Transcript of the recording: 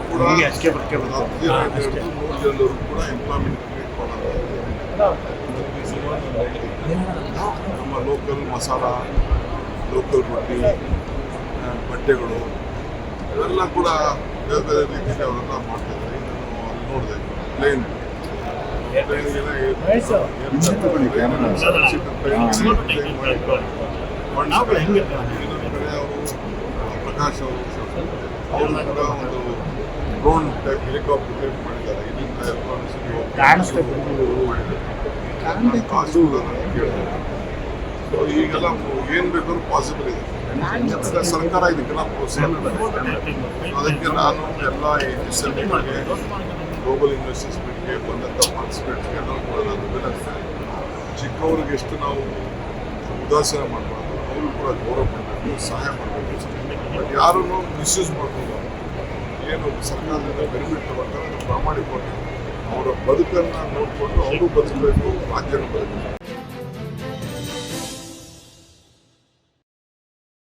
ಕೂಡ ಕೂಡ employment create ಮಾಡೋದು ನಮ್ಮ ಲೋಕಲ್ ಮಸಾಲ ಲೋಕಲ್ ರೊಟ್ಟಿ ಬಟ್ಟೆಗಳು ಇವೆಲ್ಲ ಕೂಡ ಬೇರೆ ಬೇರೆ ರೀತಿಯಲ್ಲಿ ಅವರೆಲ್ಲ ಮಾಡ್ತಿದ್ದಾರೆ ನಾನು ಅಲ್ಲಿ ನೋಡಿದೆ ಪ್ಲೇನ್ ಪ್ರಕಾಶ್ ಅವರು ಕೂಡ ಒಂದು ಡ್ರೋನ್ ಹೆಲಿಕಾಪ್ಟರ್ ಟೈಪ್ ಮಾಡಿದ್ದಾರೆ ಕಾಣಿಸ್ತಾ ಮಾಡಿದ್ದಾರೆ ಕಾಸು ಕೇಳಿದೆ ಸೊ ಈಗೆಲ್ಲ ಏನು ಬೇಕಾದ್ರೂ ಪಾಸಿಬಲ್ ಇದೆ ಸರ್ಕಾರ ಇದಕ್ಕೆಲ್ಲ ಪ್ರೋತ್ಸಾಹ. ಅದಕ್ಕೆ ನಾನು ಎಲ್ಲ ಎಸ್ ಎಲ್ ಗ್ಲೋಬಲ್ ಇನ್ವೆಸ್ಟರ್ಸ್ ಮೀಟ್ಗೆ ಬಂದಂಥ ಪಾರ್ಟಿಸಿಪೇಟ್ಸ್ಗೆ ಎಲ್ಲರೂ ಕೂಡ ನಾನು ವಿನಂತಿಸ್ತೇನೆ ಚಿಕ್ಕವ್ರಿಗೆ ಎಷ್ಟು ನಾವು ಉದಾಸೀನ ಮಾಡಬಾರ್ದು, ಅವರು ಕೂಡ ಗೌರವ ಮಾಡಬೇಕು ಸಹಾಯ ಮಾಡಬೇಕು. ಬಟ್ ಯಾರೂ ಮಿಸ್ಯೂಸ್ ಮಾಡ್ಕೊಂಡು ಏನು ಸರ್ಕಾರದಿಂದ ಬೆನಿಫಿಟ್ ಅದು ಪ್ರಾಮಾಣಿಕವಾಗಿ. ಅವರ ಬದುಕನ್ನು ನೋಡಿಕೊಂಡು ಅವರು ಬದುಕಬೇಕು ರಾಜ್ಯನೂ ಬದುಕಬೇಕು.